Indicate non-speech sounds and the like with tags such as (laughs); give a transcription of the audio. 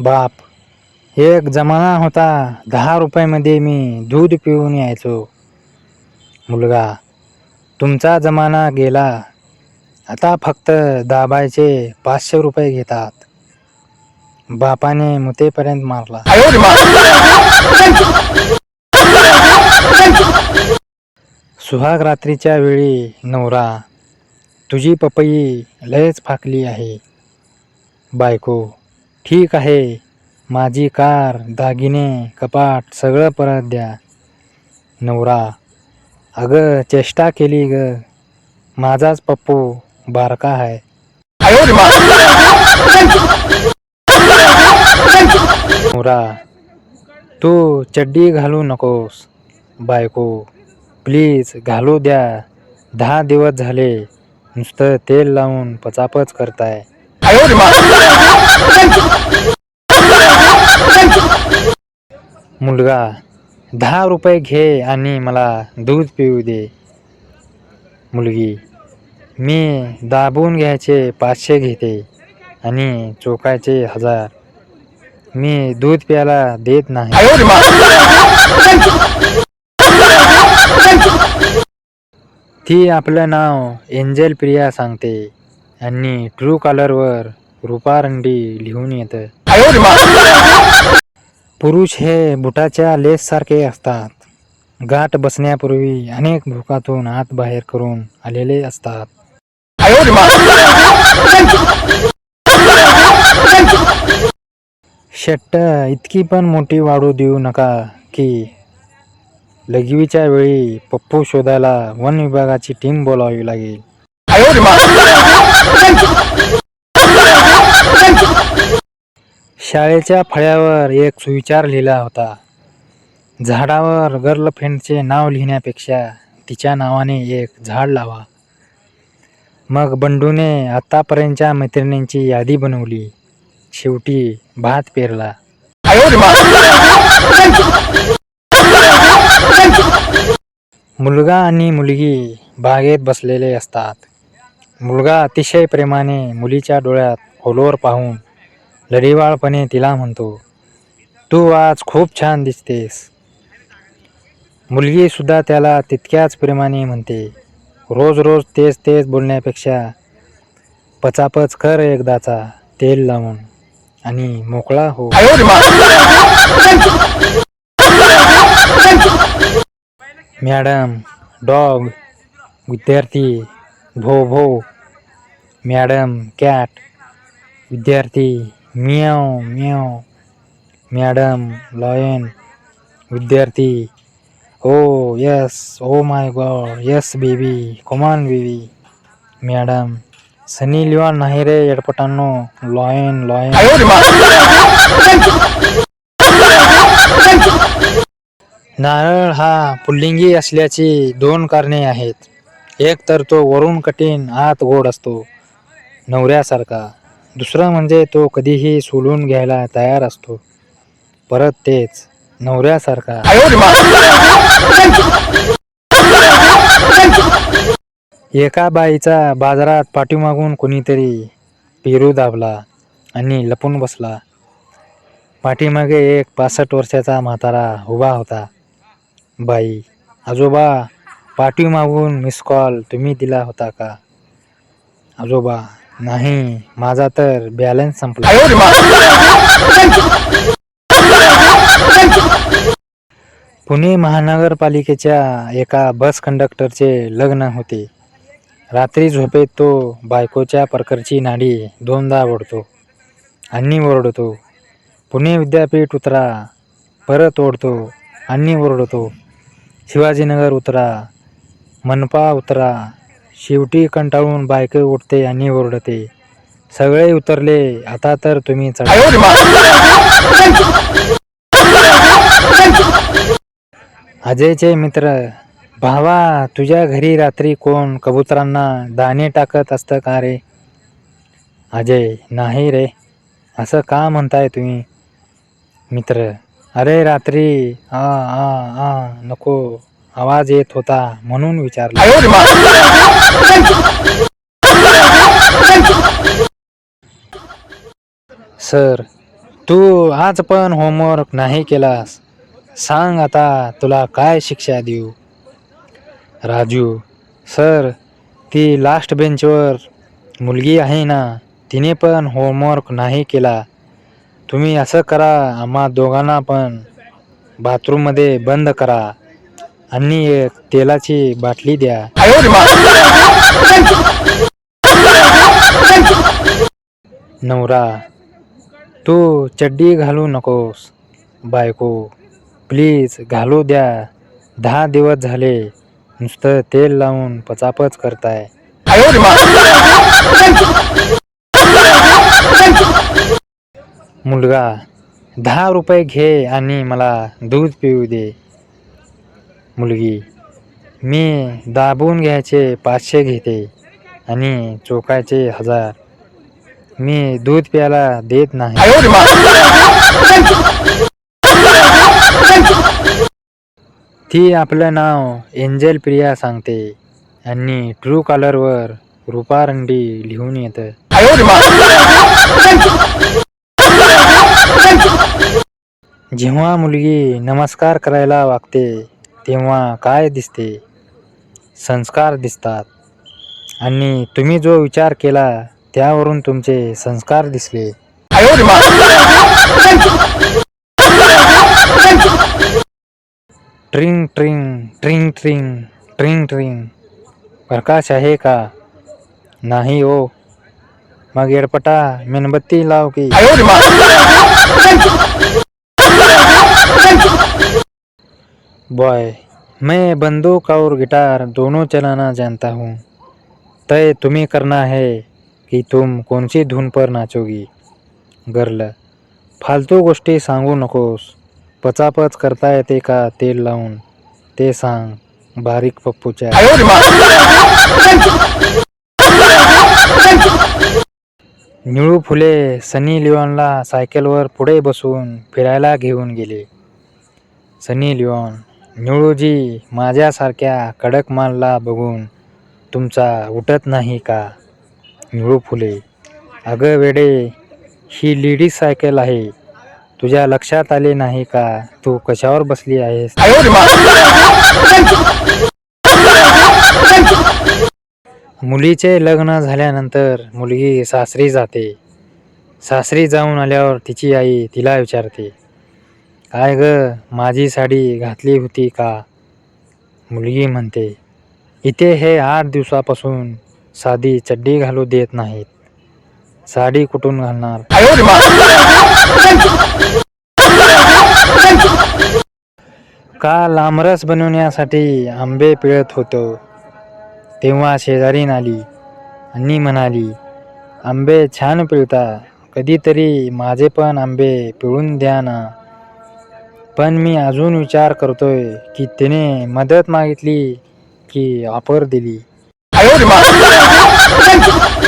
बाप एक जमाना होता दहा रुपयामध्ये मी दूध पिऊन यायचो. मुलगा तुमचा जमाना गेला. आता फक्त दाबायचे पाचशे रुपये घेतात. बापाने मुतेपर्यंत मारला. सुहाग रात्रीच्या वेळी नवरा तुझी पपई लयच फाकली आहे. बायको ठीक आहे. माझी कार दागिने कपाट सगळं परत द्या. नवरा अगं चेष्टा केली ग. माझाच पप्पू बारका आहे. नवरा तू चड्डी घालू नकोस. बायको प्लीज घालू द्या. दहा दिवस झाले. नुसतं तेल लावून पचापच करताय. मुलगा दहा रुपये घे आणि मला दूध पिऊ दे. मुलगी मी दाबून घ्यायचे पाचशे घेते आणि चोकायचे हजार. मी दूध प्यायला देत नाही. ती आपलं नाव एंजल प्रिया सांगते. आणि ट्रू कलरवर रुपारंडी लिहून येतं. पुरुष हे बुटाच्या लेससारखे असतात. गाठ बसण्यापूर्वी अनेक भूकातून आत बाहेर करून आलेले असतात. शेट्ट इतकी पण मोठी वाढू देऊ नका की लघवीच्या वेळी पप्पू शोधायला वन विभागाची टीम बोलावी लागेल. शाळेच्या फळ्यावर एक सुविचार लिहिला होता. झाडावर गर्लफ्रेंडचे नाव लिहिण्यापेक्षा तिच्या नावाने एक झाड लावा. मग बंडूने आतापर्यंतच्या मैत्रिणींची यादी बनवली. शेवटी भात पेरला. मुलगा आणि मुलगी बागेत बसलेले असतात. मुलगा अतिशय प्रेमाने मुलीच्या डोळ्यात खोलवर पाहून लढीवाळपणे तिला म्हणतो तू आज खूप छान दिसतेस. मुलगीसुद्धा त्याला तितक्याच प्रेमाने म्हणते रोज रोज तेच तेच बोलण्यापेक्षा पचापच कर एकदाचा तेल लावून आणि मोकळा हो. मॅडम डॉग विद्यार्थी भो भो मॅडम कॅट विद्यार्थी मियाव मियाव मॅडम लॉयन विद्यार्थी ओ yes oh my God yes baby come on baby madam Sunny Leone नाही रे एडपटांनो लॉयन लॉयन. नारळ हा पुल्लिंगी असल्याची दोन कारणे आहेत. एक तर तो वरून कठीण आत गोड असतो नवऱ्यासारखा. दुसरं म्हणजे तो कधीही सोलून घ्यायला तयार असतो. परत तेच नवऱ्यासारखा. एका बाईचा बाजारात पाठीमागून कोणीतरी पेरू दाबला आणि लपून बसला. पाठीमागे एक पासष्ट वर्षाचा म्हातारा उभा होता. बाई आजोबा पाठीमागून मिस कॉल तुम्ही दिला होता का? आजोबा नाही माझा तर बॅलन्स संपला. पुणे महानगरपालिकेच्या एका बस कंडक्टरचे लग्न होते. रात्री झोपेत तो बायकोच्या परकरची नाडी दोनदा ओढतो आणि ओरडतो. पुणे विद्यापीठ उतरा परत ओढतो आणि ओरडतो. शिवाजीनगर उतरा मनपा उतरा शेवटी कंटाळून बायको उठते आणि ओरडते. सगळे उतरले आता तर तुम्ही चढा. अजयचे मित्र भावा तुझ्या घरी रात्री कोण कबुतरांना दाणे टाकत असतं का रे? अजय नाही रे. असं का म्हणताय तुम्ही? मित्र अरे रात्री आ आ आ नको आवाज येत होता म्हणून विचारला. सर तू आज पण होमवर्क नाही केलास. सांग आता तुला काय शिक्षा देऊ? राजू सर ती लास्ट बेंचवर मुलगी आहे ना तिने पण होमवर्क नाही केला. तुम्ही असं करा आम्हा दोघांना पण बाथरूममध्ये बंद करा. आणि एक तेलाची बाटली द्या. नवरा तू चड्डी घालू नकोस. बायको प्लीज घालू द्या. दहा दिवस झाले नुसतं तेल लावून पचापच करताय. मुलगा दहा रुपये घे आणि मला दूध पिऊ दे. मुलगी मी दाबून घ्यायचे पाचशे घेते आणि चोकायचे हजार. मी दूध प्यायला देत नाही. ती आपलं नाव एंजल प्रिया सांगते आणि ट्रू कॉलरवर रुपारंडी लिहून येतं. जेव्हा मुलगी नमस्कार करायला वागते तेव्हा काय दिसते? संस्कार दिसतात. आणि तुम्ही जो विचार केला त्यावरून तुमचे संस्कार दिसले. ट्रिंग ट्रिंग ट्रिंग ट्रिंग ट्रिंग ट्रिंग. प्रकाश आहे का? नाही हो. मग एडपटा मेणबत्ती लाव की. बॉय मैं बंदूक और गिटार दोनों चलाना जानता हूँ। तय तुम्हें करना है कि तुम कौन सी धुन पर नाचोगी। गर्ल फालतू गोष्टी सांगू नकोस। पचापच करता येते का तेल लावून ते सांग बारीक पप्पूच्या। निळू फुले सनी लिओनला सायकलवर पुढे बसून फिरायला घेऊन गेले. सनी लिओन निळूजी माझ्यासारख्या कडक मालला बघून तुमचा उठत नाही का? निळू फुले अगं वेडे ही लेडीज सायकल आहे. तुझ्या लक्षात आले नाही का? तू कशावर बसली आहेस? मुलीचे लग्न झाल्यानंतर मुलगी सासरी जाते. सासरी जाऊन आल्यावर तिची आई तिला विचारते काय ग माझी साडी घातली होती का? मुलगी म्हणते इथे हे आठ दिवसापासून साधी चड्डी घालू देत नाहीत. साडी कुठून घालणार? का लांबरस बनवण्यासाठी आंबे पिळत होतो? तेव्हा शेजारीन आली आणि म्हणाली आंबे छान पिळता कधीतरी माझे पण आंबे पिळून द्या ना. पण मी अजून विचार करतोय की तिने मदत मागितली की ऑफर दिली. (laughs) (laughs)